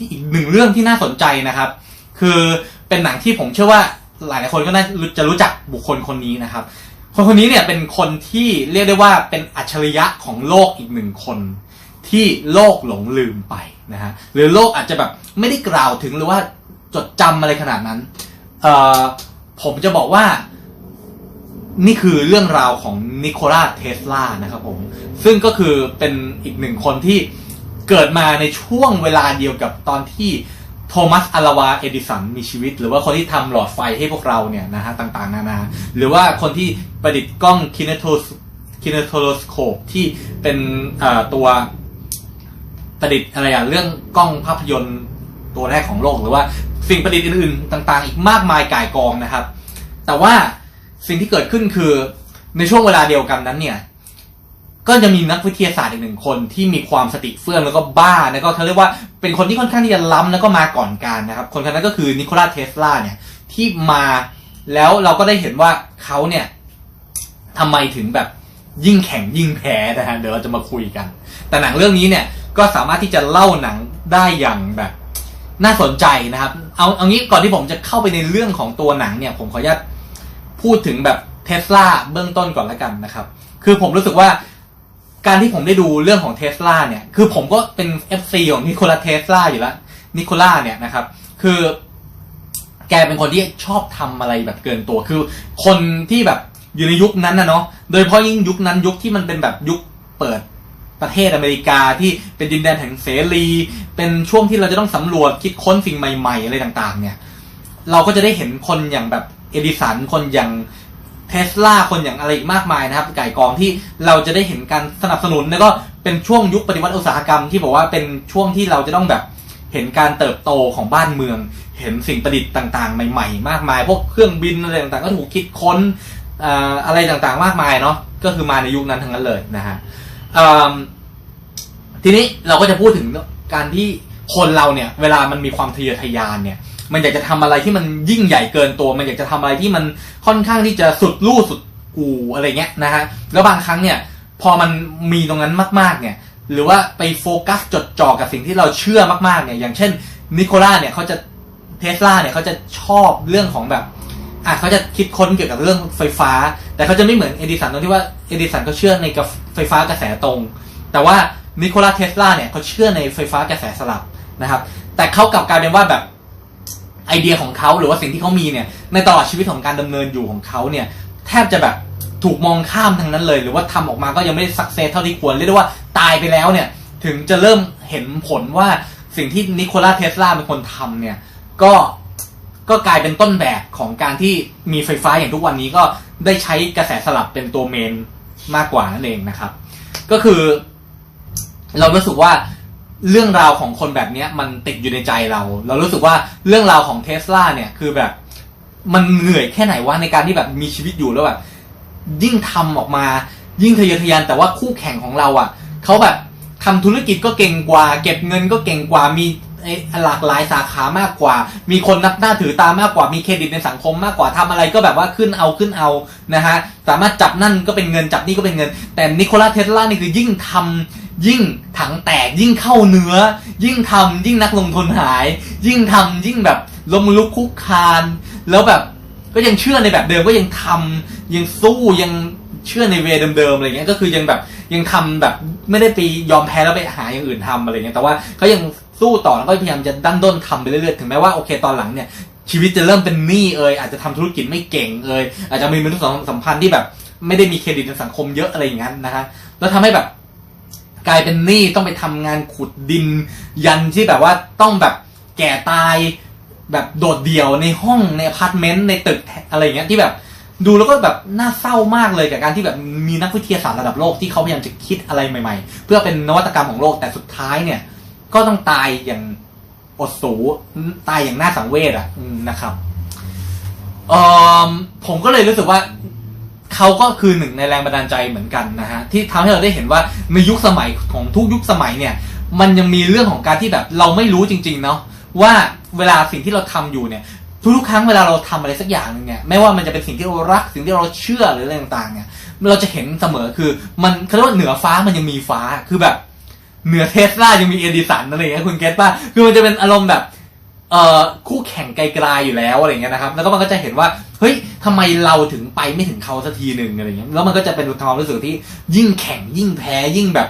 ที่อีกหนึ่งเรื่องที่น่าสนใจนะครับ คือเป็นหนังที่ผมเชื่อว่าหลายคนก็น่าจะรู้จักบุคคลคนนี้นะครับ คนคนนี้เนี่ยเป็นคนที่เรียกได้ว่าเป็นอัจฉริยะของโลกอีกหนึ่งคน ที่โลกหลงลืมไปนะฮะหรือโลกอาจจะแบบไม่ได้กล่าวถึงหรือว่าจดจำอะไรขนาดนั้นเอ่อผมจะบอกว่า นี่คือเรื่องราวของนิโคลาเทสลานะครับผมซึ่งก็คือเป็นอีกหนึ่งคนที่ เกิดมาในช่วงเวลาเดียวกับตอนที่โทมัสอัลวาเอดิสันมีชีวิต หรือว่าคนที่ทำหลอดไฟให้พวกเราเนี่ยนะฮะต่างๆ นานา หรือว่าคนที่ประดิษฐ์กล้องคินโทคินโทโลสโคปที่เป็นตัวประดิษฐ์อะไรอย่างเรื่องกล้องภาพยนตร์ตัวแรกของโลกหรือว่าสิ่งประดิษฐ์อื่นๆ ต่างๆ อีกมากมายก่ายกองนะครับ แต่ว่าสิ่งที่เกิดขึ้นคือในช่วงเวลาเดียวกันนั้นเนี่ย ก็จะมีนักวิทยาศาสตร์อีกหนึ่งคนที่มีความสติเฟื่องแล้วก็บ้าแล้วก็เขาเรียกว่าเป็นคนที่ค่อนข้างที่จะล้ำแล้วก็มาก่อนการนะครับ คนคนนั้นก็คือนิโคลัสเทสลาเนี่ยที่มาแล้วเราก็ได้เห็นว่าเขาเนี่ยทำไมถึงแบบยิ่งแข่งยิ่งแพ้นะฮะเดี๋ยวเราจะมาคุยกัน แต่หนังเรื่องนี้เนี่ยก็สามารถที่จะเล่าหนังได้อย่างแบบน่าสนใจนะครับ เอาเอางี้ก่อนที่ผมจะเข้าไปในเรื่องของตัวหนังเนี่ย ผมขออนุญาตพูดถึงแบบเทสลาเบื้องต้นก่อนแล้วกันนะครับ คือผมรู้สึกว่า การที่ผมได้ดูเรื่องของเทสลาเนี่ย คือผมก็เป็น FC ของนิโคลัสเทสลาอยู่แล้วนิโคล่าเนี่ยนะครับ คือแกเป็นคนที่ชอบทำอะไรแบบเกินตัว คือคนที่แบบอยู่ในยุคนั้นนะเนาะ โดยเฉพาะยิ่งยุคนั้นยุคที่มันเป็นแบบยุคเปิดประเทศอเมริกาที่เป็นดินแดนแห่งเสรี เป็นช่วงที่เราจะต้องสำรวจคิดค้นสิ่งใหม่ ๆ อะไรต่าง ๆ เนี่ย เราก็จะได้เห็นคนอย่างแบบเอดิสัน คนอย่าง สลาคนอย่างอะไรอีกมากมายนะครับ ไก่กองที่เราจะได้เห็นการสนับสนุน แล้วก็เป็นช่วงยุคปฏิวัติอุตสาหกรรมที่บอกว่าเป็นช่วงที่เราจะต้องแบบเห็นการเติบโตของบ้านเมือง เห็นสิ่งประดิษฐ์ต่าง ๆ ใหม่ ๆ มากมาย พวกเครื่องบินอะไรต่างๆ ก็ถูกคิดค้นอะไรต่างๆ มากมายเนาะ ก็คือมาในยุคนั้นทั้งนั้นเลยนะฮะทีนี้เราก็จะพูดถึงการที่คนเราเนี่ย เวลามันมีความทะเยอทะยานเนี่ย มันอยากจะทำอะไรที่มันยิ่งใหญ่เกินตัว มันอยากจะทำอะไรที่มันค่อนข้างที่จะสุดลู่สุดกูอะไรเงี้ยนะฮะแล้วบางครั้งเนี่ยพอมันมีตรงนั้นมาก ๆ เนี่ย หรือว่าไปโฟกัสจดจ่อกับสิ่งที่เราเชื่อมากๆเนี่ย อย่างเช่นนิโคล่าเนี่ยเขาจะเทสลาเนี่ยเขาจะชอบเรื่องของแบบอะเขาจะคิดค้นเกี่ยวกับเรื่องไฟฟ้า แต่เขาจะไม่เหมือนเอดิสันตรงที่ว่าเอดิสันเขาเชื่อในกับไฟฟ้ากระแสตรง แต่ว่านิโคลาเทสลาเนี่ยเขาเชื่อในไฟฟ้ากระแสสลับนะครับ แต่เขากลับกลายเป็นว่าแบบ ไอเดียของเขาหรือว่าสิ่งที่เขามีเนี่ยในตลอดชีวิตของการดำเนินอยู่ของเขาเนี่ยแทบจะแบบถูกมองข้ามทั้งนั้นเลย หรือว่าทำออกมาก็ยังไม่ได้สักเซสเท่าที่ควรเรียกได้ว่าตายไปแล้วเนี่ยถึงจะเริ่มเห็นผลว่าสิ่งที่นิโคลาเทสลาเป็นคนทำเนี่ยก็ก็กลายเป็นต้นแบบของการที่มีไฟฟ้าอย่างทุกวันนี้ก็ได้ใช้กระแสสลับเป็นตัวเมนมากกว่านั่นเองนะครับ ก็คือ เรารู้สึกว่า เรื่องราวของคนแบบเนี้ยมันติดอยู่ในใจเรา เรารู้สึกว่าเรื่องราวของเทสลาเนี่ยคือแบบ มันเหนื่อยแค่ไหนวะในการที่แบบมีชีวิตอยู่แล้วแบบยิ่งทำออกมา ยิ่งทะเยอทะยานแต่ว่าคู่แข่งของเราอะเขาแบบทำธุรกิจก็เก่งกว่า เก็บเงินก็เก่งกว่ามี หลากหลายสาขามากกว่า มีคนนับหน้าถือตามากกว่า มีเครดิตในสังคมมากกว่าทำอะไรก็แบบว่าขึ้นเอาขึ้นเอานะฮะสามารถจับนั่นก็เป็นเงินจับนี่ก็เป็นเงิน แต่นิโคลัสเทสลานี่คือยิ่งทำยิ่งถังแตกยิ่งเข้าเนื้อ ยิ่งทำยิ่งนักลงทุนหาย ยิ่งทำยิ่งแบบล้มลุกคุกคาน แล้วแบบก็ยังเชื่อในแบบเดิมก็ยังทำยังสู้ยังเชื่อในเวเดิมๆอะไรเงี้ยก็คือยังแบบยังทำแบบไม่ได้ไปยอมแพ้แล้วไปหาอย่างอื่นทำอะไรเงี้ยแต่ว่าเขายัง สู้ต่อแล้วก็พยายามจะดันด้นทำไปเรื่อยๆถึงแม้ว่าโอเคตอนหลังเนี่ยชีวิตจะเริ่มเป็นหนี้เอยอาจจะทำธุรกิจไม่เก่งเอยอาจจะมีมนุษยสัมพันธ์ที่แบบ ไม่ได้มีเครดิตในสังคมเยอะอะไรอย่างนั้นนะฮะแล้วทำให้แบบกลายเป็นหนี้ต้องไปทำงานขุดดิน ยันที่แบบว่าต้องแบบแก่ตายแบบโดดเดี่ยวในห้องในอพาร์ตเมนต์ในตึกอะไรอย่างเงี้ยที่แบบดูแล้วก็แบบน่าเศร้ามากเลยกับการที่แบบมีนักวิทยาศาสตร์ระดับโลกที่เขาพยายามจะคิดอะไรใหม่ ๆ เพื่อเป็นนวัตกรรมของโลกแต่สุดท้ายเนี่ย ก็ต้องตายอย่างอดสูตายอย่างน่าสังเวชอะนะครับออผมก็เลยรู้สึกว่าเขาก็คือหนึ่งในแรงบันดาลใจเหมือนกันนะฮะที่ทำให้เราได้เห็นว่าในยุคสมัยของทุกยุคสมัยเนี่ย มันยังมีเรื่องของการที่แบบเราไม่รู้จริง ๆ เนาะว่าเวลาสิ่งที่เราทำอยู่เนี่ย ทุกๆครั้งเวลาเราทำอะไรสักอย่างหนึงเนี่ยไม่ว่ามันจะเป็นสิ่งที่เรารักสิ่งที่เราเชื่อหรืออะไรต่างๆ เนี่ย เราจะเห็นเสมอคือมันเขาเรียกว่าเหนือฟ้ามันยังมีฟ้าคือแบบ เหนือเทสลายังมีเอดิสันอะไรเงี้ยคุณเก็ตป่ะคือมันจะเป็นอารมณ์แบบเอ่อคู่แข่งไกลๆอยู่แล้วอะไรเงี้ยนะครับ แล้วก็มันก็จะเห็นว่าเฮ้ยทำไมเราถึงไปไม่ถึงเขาสักทีหนึ่งอะไรเงี้ยแล้วมันก็จะเป็นความรู้สึกที่ยิ่งแข่งยิ่งแพ้ยิ่งแบบ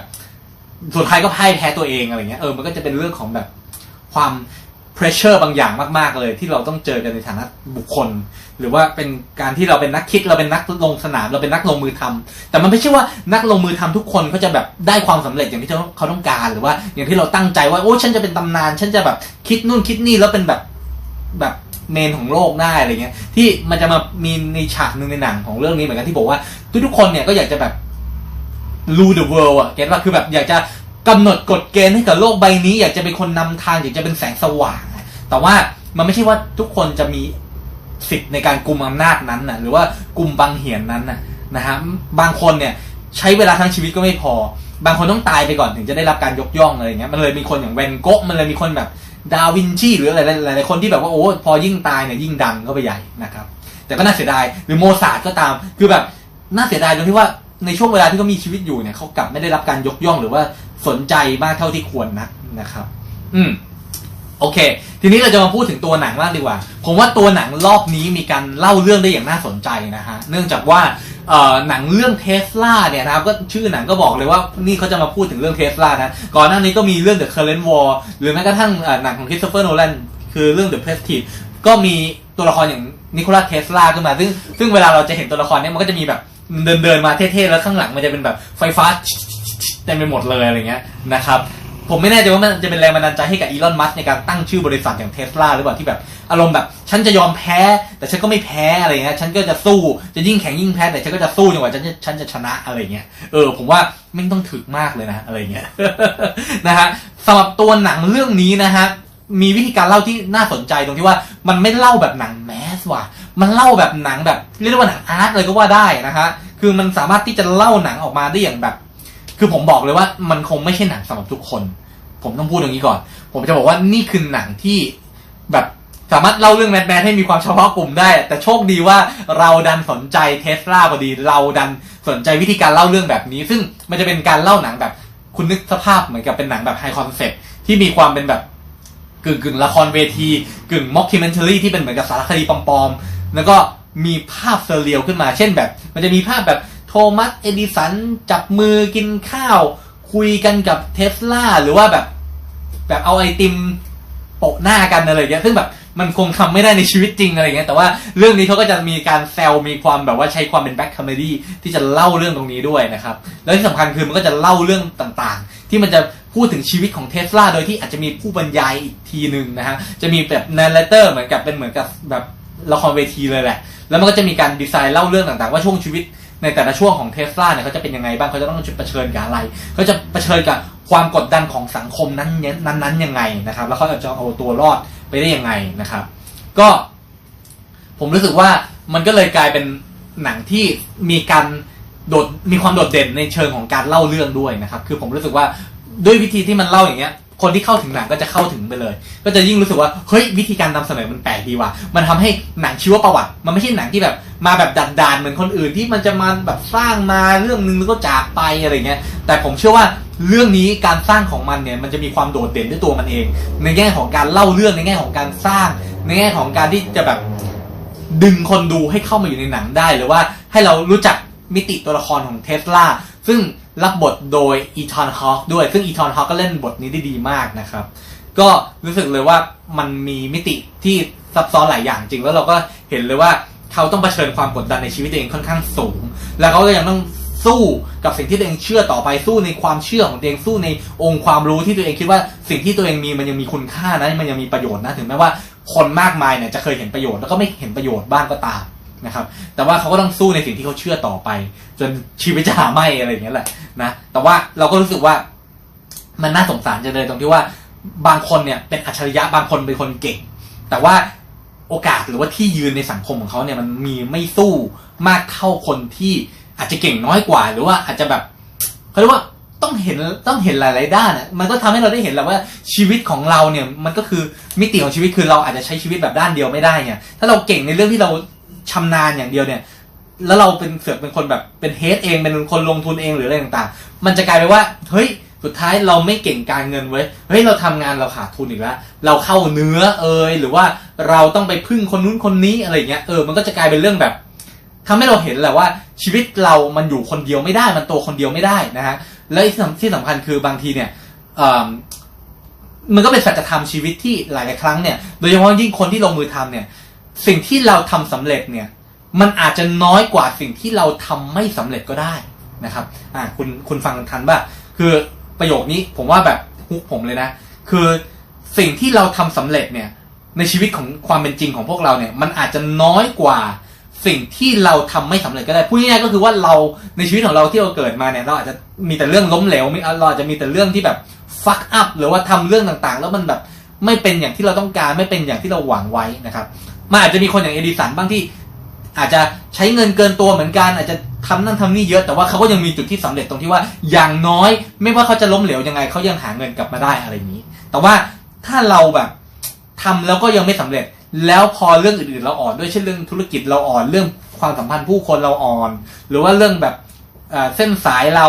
สุดท้ายก็พ่ายแพ้ตัวเองอะไรเงี้ยเออมันก็จะเป็นเรื่องของแบบความ pressure บางอย่างมาก ๆ เลย ที่เราต้องเจอกันในฐานะบุคคล หรือว่าเป็นการที่เราเป็นนักคิดเราเป็นนักลงสนามเราเป็นนักลงมือทำแต่มันไม่ใช่ว่านักลงมือทำทุกคนเขาจะแบบได้ความสำเร็จอย่างที่เขาต้องการหรือว่า อย่างที่เราตั้งใจว่าโอ้ฉันจะเป็นตำนาน ฉันจะแบบคิดนู่นคิดนี่แล้วเป็นแบบแบบเมนของโลกได้อะไรเงี้ย ที่มันจะมามีในฉากหนึ่งในหนังของเรื่องนี้เหมือนกันที่บอกว่า ทุกๆคนเนี่ยก็อยากจะแบบ rule the world อะเก็ตว่าคือแบบอยากจะ กำหนดกฎเกณฑ์ให้กับโลกใบนี้ อยากจะเป็นคนนำทางอยากจะเป็นแสงสว่าง แต่ว่ามันไม่ใช่ว่าทุกคนจะมีสิทธิ์ในการกุมอำนาจนั้นนะหรือว่ากุมบังเหียนนั้นนะนะฮะบางคนเนี่ยใช้เวลาทั้งชีวิตก็ไม่พอ บางคนต้องตายไปก่อนถึงจะได้รับการยกย่องอะไรอย่างเงี้ยมันเลยมีคนอย่างแวนโกะมันเลยมีคนแบบดาวินชีหรืออะไรหลายๆคนที่แบบว่าโอ้พอยิ่งตายเนี่ยยิ่งดังก็ไปใหญ่นะครับ แต่ก็น่าเสียดายหรือโมซาร์ทก็ตามคือแบบน่าเสียดายตรงที่ว่า ในช่วงเวลาที่เขามีชีวิตอยู่เนี่ยเขากลับไม่ได้รับการยกย่องหรือว่าสนใจมากเท่าที่ควรนักนะครับ อืมโอเค ทีนี้เราจะมาพูดถึงตัวหนังบ้างดีกว่า ผมว่าตัวหนังรอบนี้มีการเล่าเรื่องได้อย่างน่าสนใจนะฮะ เนื่องจากว่าหนังเรื่องเทสลาเนี่ยนะครับก็ชื่อหนังก็บอกเลยว่านี่เขาจะมาพูดถึงเรื่องเทสลานะ ก่อนหน้านี้ก็มีเรื่อง The Current War หรือแม้กระทั่งหนังของคริสโตเฟอร์โนแลนคือเรื่อง The Prestige ก็มีตัวละครอย่างนิโคลัสเทสลาขึ้นมา ซึ่งซึ่งเวลาเราจะเห็นตัวละครเนี่ยมันก็จะมีแบบ เดินเดินมาเท่ๆแล้วข้างหลังมันจะเป็นแบบไฟฟ้าเต็มไปหมดเลยอะไรเงี้ยนะครับผมไม่แน่ใจว่ามันจะเป็นแรงบันดาลใจให้กับอีลอน มัสในการตั้งชื่อบริษัทอย่างเทสลาหรือเปล่าที่แบบ อารมณ์แบบ ฉันจะยอมแพ้ แต่ฉันก็ไม่แพ้อะไรเงี้ยฉันก็จะสู้จะยิ่งแข็งยิ่งแพ้แต่ฉันก็จะสู้จนกว่าฉันจะฉันจะชนะอะไรเงี้ยเออผมว่าไม่ต้องถึกมากเลยนะอะไรเงี้ยนะฮะสำหรับตัวหนังเรื่องนี้นะฮะมีวิธีการเล่าที่น่าสนใจตรงที่ว่ามันไม่เล่าแบบหนังแมสว่ะ มันเล่าแบบหนังแบบเรียกได้ว่าหนังอาร์ตเลยก็ว่าได้นะฮะคือมันสามารถที่จะเล่าหนังออกมาได้อย่างแบบ คือผมบอกเลยว่ามันคงไม่ใช่หนังสำหรับทุกคน ผมต้องพูดอย่างนี้ก่อน ผมจะบอกว่านี่คือหนังที่แบบสามารถเล่าเรื่องแมทแมนให้มีความเฉพาะกลุ่มได้ แต่โชคดีว่าเราดันสนใจเทสลาพอดี เราดันสนใจวิธีการเล่าเรื่องแบบนี้ ซึ่งมันจะเป็นการเล่าหนังแบบ คุณนึกสภาพเหมือนกับเป็นหนังแบบไฮคอนเซ็ปที่มีความเป็นแบบกึ่งกึ่งละครเวทีกึ่งม็อกคิเมนเทอรี่ที่เป็นเหมือนกับสารคดีปลอม แล้วก็มีภาพเซอร์เรียลขึ้นมา เช่นแบบ มันจะมีภาพแบบโทมัสเอดิสันจับมือกินข้าว คุยกันกับเทสลาหรือว่าแบบ แบบเอาไอติมโปะหน้ากันอะไรอย่างเงี้ยซึ่งแบบมันคงทำไม่ได้ในชีวิตจริงอะไรอย่างเงี้ย แต่ว่าเรื่องนี้เขาก็จะมีการแซวมีความแบบว่าใช้ความเป็นแบ็คคอมเมดี้ที่จะเล่าเรื่องตรงนี้ด้วยนะครับ แล้วที่สำคัญคือมันก็จะเล่าเรื่องต่างๆ ที่มันจะพูดถึงชีวิตของเทสลาโดยที่อาจจะมีผู้บรรยายอีกทีหนึ่งนะฮะ จะมีแบบน a เ r เตอร์เหมือนกับเป็นเหมือนกับแบบ ละครเวทีเลยแหละ แล้วมันก็จะมีการดีไซน์เล่าเรื่องต่างๆ ว่าช่วงชีวิตในแต่ละช่วงของเทสลาเนี่ยเขาจะเป็นยังไงบ้างเขาจะต้องเผชิญกับอะไรเขาจะเผชิญกับความกดดันของสังคมนั้นนั้นนั้นยังไงนะครับ แล้วเขาจะเอาตัวรอดไปได้ยังไงนะครับ ก็ผมรู้สึกว่ามันก็เลยกลายเป็นหนังที่มีการโดดมีความโดดเด่นในเชิงของการเล่าเรื่องด้วยนะครับ คือผมรู้สึกว่าด้วยวิธีที่มันเล่าอย่างเงี้ย คนที่เข้าถึงหนังก็จะเข้าถึงไปเลย ก็จะยิ่งรู้สึกว่าเฮ้ยวิธีการนำเสนอมันแปลกดีว่ะมันทำให้หนังชีวประวัติ มันไม่ใช่หนังที่แบบมาแบบดัดดานเหมือนคนอื่นที่มันจะมาแบบสร้างมาเรื่องนึงแล้วก็จากไปอะไรเงี้ย แต่ผมเชื่อว่าเรื่องนี้การสร้างของมันเนี่ยมันจะมีความโดดเด่นด้วยตัวมันเอง ในแง่ของการเล่าเรื่องในแง่ของการสร้าง ในแง่ของการที่จะแบบดึงคนดูให้เข้ามาอยู่ในหนังได้หรือว่าให้เรารู้จักมิติตัวละครของเทสลา ซึ่งรับบทโดยอีธานฮอคด้วย ซึ่งอีธานฮอคก็เล่นบทนี้ได้ดีมากนะครับ ก็รู้สึกเลยว่ามันมีมิติที่ซับซ้อนหลายอย่างจริง แล้วเราก็เห็นเลยว่าเขาต้องเผชิญความกดดันในชีวิตตัวเองค่อนข้างสูง แล้วเขาก็ยังต้องสู้กับสิ่งที่ตัวเองเชื่อต่อไปสู้ในความเชื่อของตัวเองสู้ในองค์ความรู้ที่ตัวเองคิดว่าสิ่งที่ตัวเองมีมันยังมีคุณค่านะมันยังมีประโยชน์นะถึงแม้ว่าคนมากมายเนี่ยจะเคยเห็นประโยชน์แล้วก็ไม่เห็นประโยชน์บ้างก็ตาม นะครับ แต่ว่าเขาก็ต้องสู้ในสิ่งที่เขาเชื่อต่อไป จนชีวิตจะหาไม่อะไรอย่างเงี้ยแหละนะแต่ว่าเราก็รู้สึกว่ามันน่าสงสารจังเลยตรงที่ว่าบางคนเนี่ยเป็นอัจฉริยะบางคนเป็นคนเก่ง แต่ว่าโอกาสหรือว่าที่ยืนในสังคมของเขาเนี่ยมันมีไม่สู้มากเท่าคนที่อาจจะเก่งน้อยกว่า หรือว่าอาจจะแบบเขาเรียกว่าต้องเห็นต้องเห็นหลาย ๆ ด้านอะมันก็ทำให้เราได้เห็นแหละว่าชีวิตของเราเนี่ยมันก็คือมิติของชีวิตคือเราอาจจะใช้ชีวิตแบบด้านเดียวไม่ได้เนี่ยถ้าเราเก่งในเรื่องที่เรา ชำนาญอย่างเดียวเนี่ย แล้วเราเป็นเสือกเป็นคนแบบเป็นเฮดเองเป็นคนลงทุนเองหรืออะไรต่างๆ มันจะกลายไปนว่าเฮ้ยสุดท้ายเราไม่เก่งการเงินเว้ยเฮ้ยเราทำงานเราขาดทุนอีกแล้วเราเข้าเนื้อเอยหรือว่าเราต้องไปพึ่งคนนู้นคนนี้อะไรเงี้ยเออมันก็จะกลายเป็นเรื่องแบบทำให้เราเห็นแหละว่าชีวิตเรามันอยู่คนเดียวไม่ได้มันโตคนเดียวไม่ได้นะฮะและที่สำที่สำคัญคือบางทีเนี่ยเออมันก็เป็นสัจธรรมชีวิตที่หลายๆครั้งเนี่ย โดยเฉพาะยิ่งคนที่ลงมือทำเนี่ย สิ่งที่เราทำสำเร็จเนี่ยมันอาจจะน้อยกว่าสิ่งที่เราทำไม่สำเร็จก็ได้นะครับอ่าคุณคุณฟังทันป่ะคือประโยคนี้ผมว่าแบบฮุกผมเลยนะ คือสิ่งที่เราทำสำเร็จเนี่ยในชีวิตของความเป็นจริงของพวกเราเนี่ยมันอาจจะน้อยกว่าสิ่งที่เราทำไม่สำเร็จก็ได้พูดง่ายๆก็คือว่าเราในชีวิตของเราที่เราเกิดมาเนี่ยเราอาจจะมีแต่เรื่องล้มเหลวมีเราอาจจะมีแต่เรื่องที่แบบฟักอัพหรือว่าทำเรื่องต่างๆ แล้วมันแบบไม่เป็นอย่างที่เราต้องการไม่เป็นอย่างที่เราหวังไว้นะครับ มันอาจจะมีคนอย่างเอดิสันบ้างที่ อาจจะใช้เงินเกินตัวเหมือนกัน อาจจะทำนั่นทำนี่เยอะ แต่ว่าเขาก็ยังมีจุดที่สำเร็จตรงที่ว่า อย่างน้อย ไม่ว่าเขาจะล้มเหลวยังไงเขายังหาเงินกลับมาได้อะไรนี้ แต่ว่าถ้าเราแบบทำแล้วก็ยังไม่สำเร็จ แล้วพอเรื่องอื่นๆเราอ่อนด้วยเช่นเรื่องธุรกิจเราอ่อนเรื่องความสัมพันธ์ผู้คนเราอ่อน หรือว่าเรื่องแบบเส้นสายเรา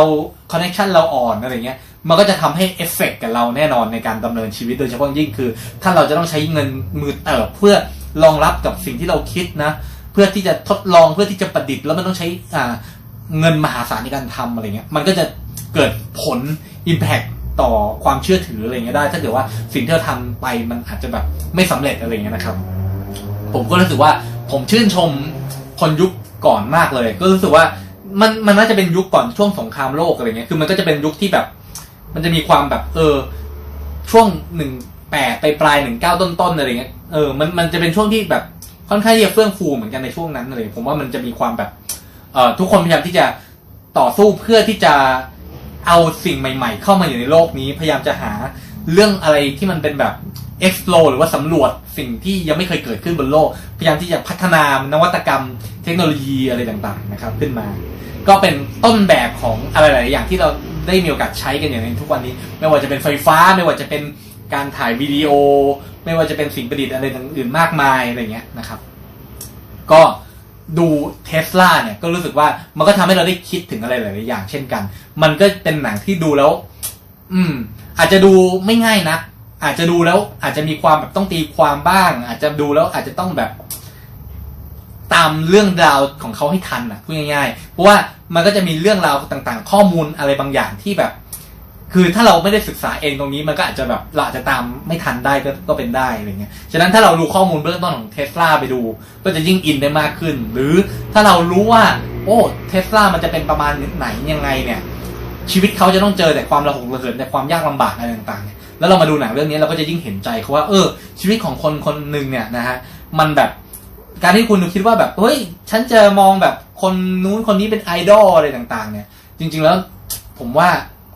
คอนเนคชันเราอ่อนอะไรเงี้ยมันก็จะทำให้เอฟเฟกต์กับเราแน่นอนในการดำเนินชีวิตโดยเฉพาะยิ่งคือ ถ้าเราจะต้องใช้เงินมือเติบเพื่อ รองรับกับสิ่งที่เราคิดนะ เพื่อที่จะทดลองเพื่อที่จะประดิษฐ์แล้วมันต้องใช้อ่าเงินมหาศาลในการทำอะไรเงี้ย มันก็จะเกิดผล Impact ต่อความเชื่อถืออะไรเงี้ยได้ ถ้าเกิดว่าสิ่งที่เราทำไปมันอาจจะแบบไม่สำเร็จอะไรเงี้ยนะครับ ผมก็รู้สึกว่าผมชื่นชมคนยุคก่อนมากเลย ก็รู้สึกว่ามันมันน่าจะเป็นยุคก่อนช่วงสงครามโลกอะไรเงี้ย คือมันก็จะเป็นยุคที่แบบ มันจะมีความแบบเออช่วงหนึ่งแปดไปปลายหนึ่งเก้าต้นๆอะไรเงี้ย เออ มันมันจะเป็นช่วงที่แบบค่อนข้างที่จะเฟื่องฟูเหมือนกันในช่วงนั้นเลย ผมว่ามันจะมีความแบบ เอ่อทุกคนพยายามที่จะต่อสู้เพื่อที่จะเอาสิ่งใหม่ ๆ เข้ามาอยู่ในโลกนี้ พยายามจะหาเรื่องอะไรที่มันเป็นแบบ explore หรือว่าสำรวจสิ่งที่ยังไม่เคยเกิดขึ้นบนโลก พยายามที่จะพัฒนานวัตกรรม เทคโนโลยีอะไรต่างๆนะครับ ขึ้นมา ก็เป็นต้นแบบของอะไรหลายอย่างที่เราได้มีโอกาสใช้กันอย่างในทุกวันนี้ ไม่ว่าจะเป็นไฟฟ้าไม่ว่าจะเป็นการถ่ายวิดีโอ ไม่ว่าจะเป็นสิ่งประดิษฐ์อะไรต่างอื่นมากมายอะไรเงี้ยนะครับ ก็ดูเทสลาเนี่ยก็รู้สึกว่ามันก็ทำให้เราได้คิดถึงอะไรหลายๆอย่าง เช่นกัน มันก็เป็นหนังที่ดูแล้ว อืม อาจจะดูไม่ง่ายนะอาจจะดูแล้วอาจจะมีความแบบต้องตีความบ้าง อาจจะดูแล้วอาจจะต้องแบบ ตามเรื่องราวของเขาให้ทันอะพูดง่ายๆเพราะว่ามันก็จะมีเรื่องราวต่างๆ ข้อมูลอะไรบางอย่างที่แบบ คือถ้าเราไม่ได้ศึกษาเองตรงนี้มันก็อาจจะแบบเราอาจจะตามไม่ทันได้ก็ก็เป็นได้อะไรเงี้ย ฉะนั้นถ้าเรารู้ข้อมูลเบื้องต้นของเทสลาไปดู ก็จะยิ่งอินได้มากขึ้น หรือถ้าเรารู้ว่า โอ้เทสลามันจะเป็นประมาณไหนยังไงเนี่ย ชีวิตเขาจะต้องเจอแต่ความระหกระเหินแต่ความยากลำบากอะไรต่างๆ แล้วเรามาดูหนังเรื่องนี้เราก็จะยิ่งเห็นใจเขาว่าเออ ชีวิตของคนคนหนึ่งเนี่ยนะฮะมันแบบการที่คุณคิดว่าแบบเฮ้ยฉันจะมองแบบคนนู้นคนนี้เป็นไอดอลอะไรต่าง ๆ เนี่ย จริง ๆแล้วผมว่า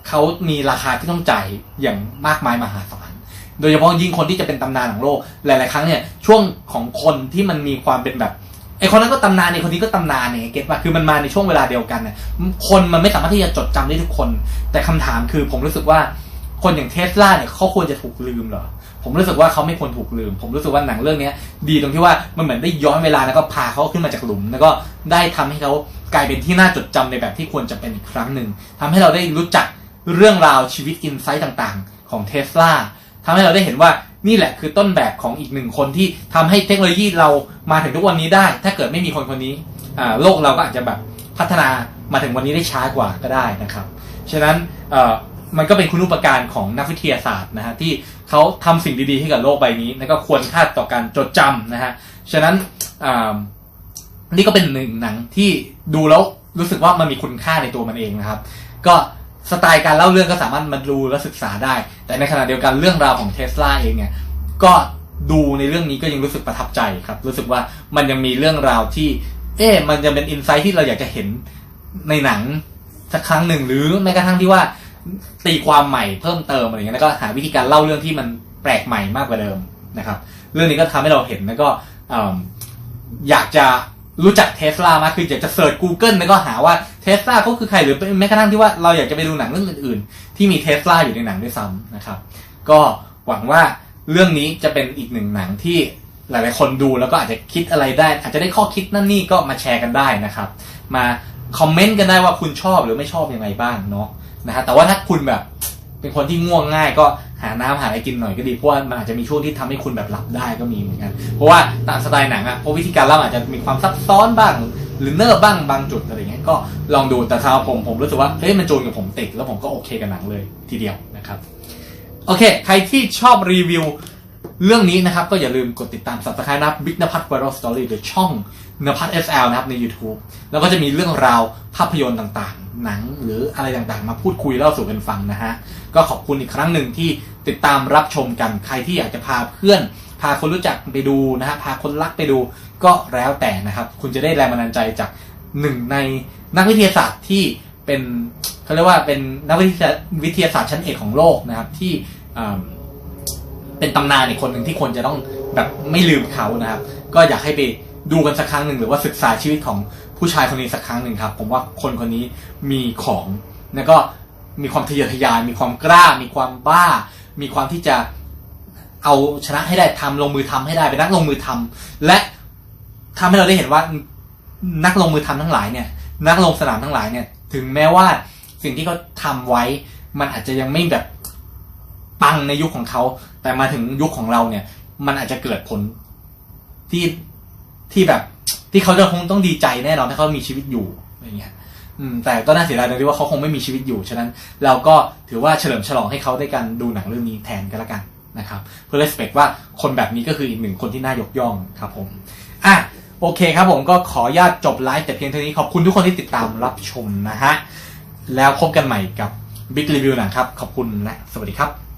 เขามีราคาที่ต้องจ่ายอย่างมากมายมหาศาลโดยเฉพาะยิ่งคนที่จะเป็นตำนานของโลก หลาย ๆ ครั้งเนี่ยช่วงของคนที่มันมีความเป็นแบบไอคนนั้นก็ตำนานไอคนนี้ก็ตำนานเนี่ยเก็ตป่ะคือมันมาในช่วงเวลาเดียวกันเนี่ยคนมันไม่สามารถที่จะจดจำได้ทุกคน แต่คำถามคือผมรู้สึกว่าคนอย่างเทสลาเนี่ยเขาควรจะถูกลืมเหรอ ผมรู้สึกว่าเขาไม่ควรถูกลืม ผมรู้สึกว่าหนังเรื่องนี้ดีตรงที่ว่ามันเหมือนได้ย้อนเวลาแล้วก็พาเขาขึ้นมาจากหลุม แล้วก็ได้ทำให้เขากลายเป็นที่น่าจดจำในแบบที่ควรจะเป็นอีกครั้งหนึ่งทำให้เราได้รู้จัก เรื่องราวชีวิตอินไซต์ต่างๆ ของเทสลาทำให้เราได้เห็นว่านี่แหละคือต้นแบบของอีกหนึ่งคนที่ทำให้เทคโนโลยีเรามาถึงทุกวันนี้ได้ ถ้าเกิดไม่มีคนคนนี้โลกเราก็อาจจะแบบพัฒนามาถึงวันนี้ได้ช้ากว่าก็ได้นะครับ ฉะนั้นมันก็เป็นคุณูปการของนักวิทยาศาสตร์นะฮะที่เขาทำสิ่งดีๆให้กับโลกใบนี้ แล้วก็ควรค่าต่อการจดจำนะฮะ ฉะนั้นนี่ก็เป็นหนึ่งหนังที่ดูแล้วรู้สึกว่ามันมีคุณค่าในตัวมันเองนะครับ ก็ สไตล์การเล่าเรื่องก็สามารถมาดูและศึกษาได้ แต่ในขณะเดียวกันเรื่องราวของเทสลาเองเนี่ยก็ดูในเรื่องนี้ก็ยังรู้สึกประทับใจครับ รู้สึกว่ามันยังมีเรื่องราวที่ เอ๊ะมันจะเป็นอินไซต์ที่เราอยากจะเห็นในหนังสักครั้งหนึ่งหรือแม้กระทั่งที่ว่าตีความใหม่เพิ่มเติมอะไรเงี้ยแล้วก็หาวิธีการเล่าเรื่องที่มันแปลกใหม่มากกว่าเดิมนะครับ เรื่องนี้ก็ทำให้เราเห็นแล้วก็อยากจะ รู้จักเทสลามากขึ้นอยากจะเสิร์ช Google แล้วก็หาว่าเทสลาเขาคือใครหรือแม้กระทั่งที่ว่าเราอยากจะไปดูหนังเรื่องอื่นๆ ที่มีเทสลาอยู่ในหนังด้วยซ้ำนะครับ ก็หวังว่าเรื่องนี้จะเป็นอีกหนึ่งหนังที่หลายๆคนดูแล้วก็อาจจะคิดอะไรได้ อาจจะได้ข้อคิดนั่นนี่ก็มาแชร์กันได้นะครับ มาคอมเมนต์กันได้ว่าคุณชอบหรือไม่ชอบยังไงบ้างเนาะนะฮะแต่ว่าถ้าคุณแบบเป็นคนที่ง่วงง่ายก็ หาน้ำหาอะไรกินหน่อยก็ดีเพราะว่ามันอาจจะมีช่วงที่ทำให้คุณแบบหลับได้ก็มีเหมือนกัน เพราะว่าตามสไตล์หนังอะเพราะวิธีการเล่าอาจจะมีความซับซ้อนบ้าง หรือเนิร์บ้างบางจุดอะไรเงี้ยก็ลองดูแต่สำหรับผมผมรู้สึกว่าเฮ้ยมันจูนกับผมติดแล้วผมก็โอเคกับหนังเลยทีเดียวนะครับโอเค ใครที่ชอบรีวิวเรื่องนี้นะครับ ก็อย่าลืมกดติดตาม subscribe นะบ Big นภัทร Viral Story หรือช่องนภัทร SL นะครับใน YouTube แล้วก็จะมีเรื่องราวภาพยนตร์ต่างๆ หนังหรืออะไรต่างๆ มาพูดคุยเล่าสู่กันฟังนะฮะ ก็ขอบคุณอีกครั้งหนึ่งที่ติดตามรับชมกันใครที่อยากจะพาเพื่อน พาคนรู้จักไปดูนะฮะพาคนรักไปดูก็แล้วแต่นะครับ คุณจะได้แรงบันดาลใจจากหนึ่งในนักวิทยาศาสตร์ที่เป็นเขาเรียกว่าเป็นนักวิทยาศาสตร์ชั้นเอกของโลกนะครับที่เป็นตำนานอีกคนหนึ่งที่คนจะต้องแบบไม่ลืมเขานะครับ ก็อยากให้ไปดูกันสักครั้งหนึ่งหรือว่าศึกษาชีวิตของ ผู้ชายคนนี้สักครั้งหนึ่งครับ ผมว่าคนคนนี้มีของแล้วก็มีความทะเยอทะยาน มีความกล้า มีความบ้า มีความที่จะเอาชนะให้ได้ทำลงมือทำให้ได้เป็นนักลงมือทำและทำให้เราได้เห็นว่านักลงมือทำทั้งหลายเนี่ย นักลงสนามทั้งหลายเนี่ย ถึงแม้ว่าสิ่งที่เขาทำไว้ มันอาจจะยังไม่แบบปังในยุคของเขา แต่มาถึงยุคของเราเนี่ย มันอาจจะเกิดผลที่ที่แบบ ที่เขาจะคงต้องดีใจแน่นอนถ้าเขามีชีวิตอยู่อะไรเงี้ยอืมแต่ก็น่าเสียดายตรงที่ว่าเขาคงไม่มีชีวิตอยู่ฉะนั้น เราก็ถือว่าเฉลิมฉลองให้เขาได้การดูหนังเรื่องนี้แทนก็แล้วกันนะครับเพื่อ respect ว่าคนแบบนี้ก็คืออีกหนึ่งคนที่น่ายกย่องครับผมอะโอเคครับผมก็ขออนุญาตจบไลฟ์แต่เพียงเท่านี้ขอบคุณทุกคนที่ติดตามรับชมนะฮะแล้วพบกันใหม่กับ Big Review หนังครับ ขอบคุณและสวัสดีครับ